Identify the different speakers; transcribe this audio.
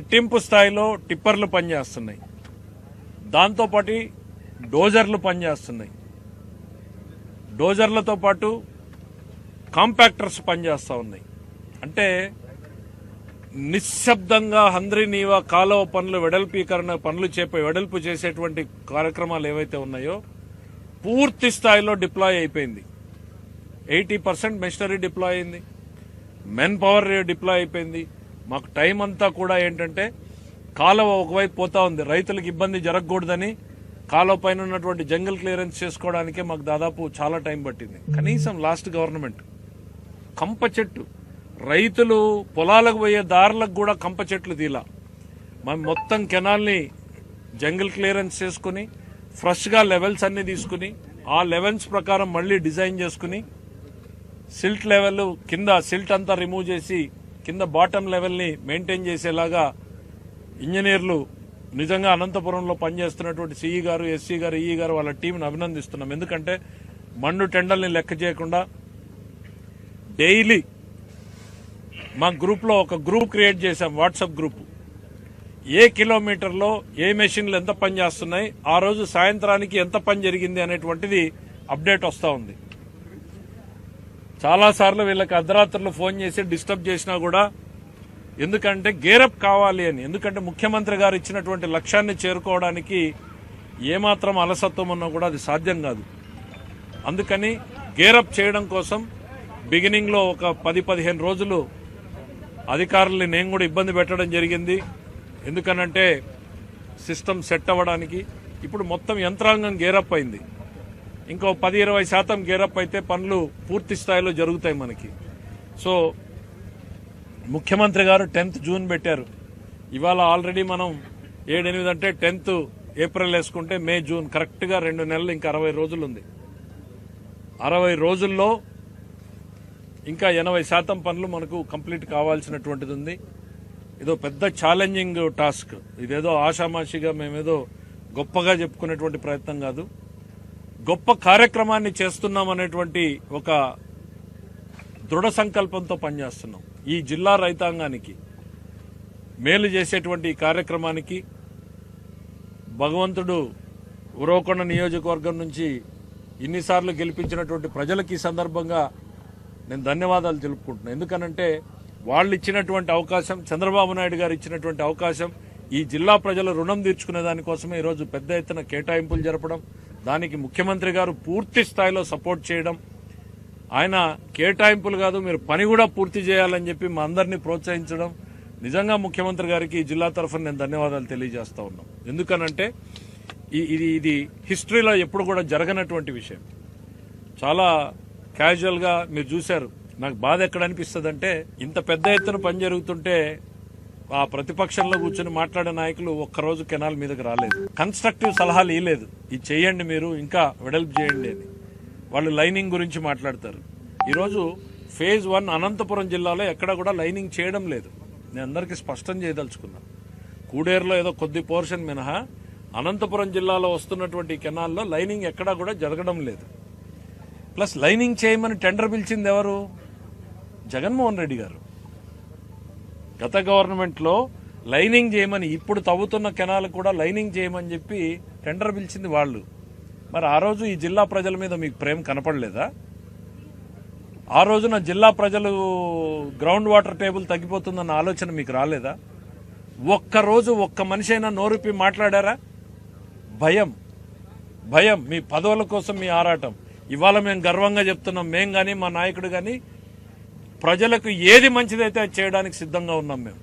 Speaker 1: రెట్టింపు స్థాయిలో టిప్పర్లు పనిచేస్తున్నాయి. దాంతోపాటు డోజర్లు పనిచేస్తున్నాయి. డోజర్లతో పాటు కాంపాక్టర్స్ పనిచేస్తూ ఉన్నాయి. అంటే నిశ్శబ్దంగా హంద్రి నీవా కాలువ పనులు వెడల్పీకరణ పనులు చేపే వెడల్పు చేసేటువంటి కార్యక్రమాలు ఏవైతే ఉన్నాయో పూర్తి స్థాయిలో డిప్లాయ్ అయిపోయింది. ఎయిటీ పర్సెంట్ మెషినరీ డిప్లాయ్ అయింది. మెన్ పవర్ డిప్లాయ్ అయిపోయింది. మాకు టైం అంతా కూడా ఏంటంటే కాలువ ఒకవైపు పోతా ఉంది. రైతులకు ఇబ్బంది జరగకూడదని కాలువ పైన ఉన్నటువంటి జంగల్ క్లియరెన్స్ చేసుకోవడానికే మాకు దాదాపు చాలా టైం పట్టింది. కనీసం లాస్ట్ గవర్నమెంట్ కంప చెట్టు. రైతులు పొలాలకు పోయే దారులకు కూడా కంప చెట్లు తీలా. మనం మొత్తం కెనాల్ని జంగల్ క్లియరెన్స్ చేసుకుని ఫ్రెష్గా లెవెల్స్ అన్నీ తీసుకుని ఆ లెవెల్స్ ప్రకారం మళ్ళీ డిజైన్ చేసుకుని సిల్ట్ లెవెల్ కింద సిల్ట్ అంతా రిమూవ్ చేసి కింద బాటమ్ లెవెల్ని మెయింటైన్ చేసేలాగా ఇంజనీర్లు నిజంగా అనంతపురంలో పనిచేస్తున్నటువంటి సిఈ గారు ఎస్సీ గారు ఈఈ గారు వాళ్ళ టీంను అభినందిస్తున్నాం. ఎందుకంటే మండు టెండల్ని లెక్క చేయకుండా డైలీ మా గ్రూప్లో ఒక గ్రూప్ క్రియేట్ చేశాం వాట్సాప్ గ్రూప్. ఏ కిలోమీటర్లో ఏ మెషిన్లు ఎంత పని చేస్తున్నాయి ఆ రోజు సాయంత్రానికి ఎంత పని జరిగింది అనేటువంటిది అప్డేట్ వస్తూ ఉంది. చాలాసార్లు వీళ్ళకి అర్ధరాత్రులు ఫోన్ చేసి డిస్టర్బ్ చేసినా కూడా ఎందుకంటే గేరప్ కావాలి అని ఎందుకంటే ముఖ్యమంత్రి గారు ఇచ్చినటువంటి లక్ష్యాన్ని చేరుకోవడానికి ఏమాత్రం అలసత్వం ఉన్నా కూడా అది సాధ్యం కాదు. అందుకని గేరప్ చేయడం కోసం బిగినింగ్లో ఒక పది పదిహేను రోజులు అధికారుల్ని నేను కూడా ఇబ్బంది పెట్టడం జరిగింది. ఎందుకనంటే సిస్టమ్ సెట్ అవ్వడానికి ఇప్పుడు మొత్తం యంత్రాంగం గేరప్ అయింది. ఇంకో పది ఇరవై శాతం గేరప్ అయితే పనులు పూర్తి స్థాయిలో జరుగుతాయి మనకి. సో ముఖ్యమంత్రి గారు టెన్త్ జూన్ పెట్టారు. ఇవాళ ఆల్రెడీ మనం ఏడెనిమిది అంటే టెన్త్ ఏప్రిల్ వేసుకుంటే మే జూన్ కరెక్ట్గా రెండు నెలలు ఇంకా అరవై రోజులు ఉంది. అరవై రోజుల్లో ఇంకా ఎనభై శాతం పనులు మనకు కంప్లీట్ కావాల్సినటువంటిది ఉంది. ఇదో పెద్ద ఛాలెంజింగ్ టాస్క్. ఇదేదో ఆషామాషిగా మేమేదో గొప్పగా చెప్పుకునేటువంటి ప్రయత్నం కాదు. గొప్ప కార్యక్రమాన్ని చేస్తున్నాం అనేటువంటి ఒక దృఢ సంకల్పంతో పనిచేస్తున్నాం. ఈ జిల్లా రైతాంగానికి మేలు చేసేటువంటి ఈ కార్యక్రమానికి భగవంతుడు ఉరవకొండ నియోజకవర్గం నుంచి ఇన్నిసార్లు గెలిపించినటువంటి ప్రజలకు ఈ సందర్భంగా నేను ధన్యవాదాలు తెలుపుకుంటున్నాను. ఎందుకనంటే వాళ్ళు ఇచ్చినటువంటి అవకాశం చంద్రబాబు నాయుడు గారు ఇచ్చినటువంటి అవకాశం ఈ జిల్లా ప్రజల రుణం తీర్చుకునే దానికోసమే ఈరోజు పెద్ద ఎత్తున కేటాయింపులు జరపడం దానికి ముఖ్యమంత్రి గారు పూర్తి స్థాయిలో సపోర్ట్ చేయడం ఆయన కేటాయింపులు కాదు మీరు పని కూడా పూర్తి చేయాలని చెప్పి మా అందరినీ ప్రోత్సహించడం. నిజంగా ముఖ్యమంత్రి గారికి ఈ జిల్లా తరఫున నేను ధన్యవాదాలు తెలియజేస్తా ఉన్నాం. ఎందుకనంటే ఇది ఇది హిస్టరీలో ఎప్పుడు కూడా జరగనటువంటి విషయం. చాలా క్యాజువల్గా మీరు చూశారు. నాకు బాధ ఎక్కడ అనిపిస్తుంది అంటే ఇంత పెద్ద ఎత్తున పని జరుగుతుంటే ఆ ప్రతిపక్షంలో కూర్చొని మాట్లాడే నాయకులు ఒక్కరోజు కెనాల్ మీదకి రాలేదు. కన్స్ట్రక్టివ్ సలహాలు ఇవ్వలేదు ఇది చేయండి మీరు ఇంకా వెడల్పు చేయండి అని. వాళ్ళు లైనింగ్ గురించి మాట్లాడతారు. ఈరోజు ఫేజ్ వన్ అనంతపురం జిల్లాలో ఎక్కడ కూడా లైనింగ్ చేయడం లేదు. నేను అందరికీ స్పష్టం చేయదలుచుకున్నా. కూడేరులో ఏదో కొద్ది పోర్షన్ మినహా అనంతపురం జిల్లాలో వస్తున్నటువంటి కెనాల్లో లైనింగ్ ఎక్కడా కూడా జరగడం లేదు. ప్లస్ లైనింగ్ చేయమని టెండర్ పిలిచింది ఎవరు? జగన్మోహన్ రెడ్డి గారు. గత గవర్నమెంట్లో లైనింగ్ చేయమని ఇప్పుడు తవ్వుతున్న కెనాల్ కూడా లైనింగ్ చేయమని చెప్పి టెండర్ పిలిచింది వాళ్ళు. మరి ఆ రోజు ఈ జిల్లా ప్రజల మీద మీకు ప్రేమ కనపడలేదా? ఆ రోజున జిల్లా ప్రజలు గ్రౌండ్ వాటర్ టేబుల్ తగ్గిపోతుందన్న ఆలోచన మీకు రాలేదా? ఒక్క రోజు ఒక్క మనిషి అయినా నోరుపి మాట్లాడారా? భయం. భయం. మీ పదవుల కోసం మీ ఆరాటం. ఇవాళ మేము గర్వంగా చెప్తున్నాం. మేం కానీ మా నాయకుడు కానీ ప్రజలకు ఏది మంచిదైతే అది చేయడానికి సిద్ధంగా ఉన్నాం మేము.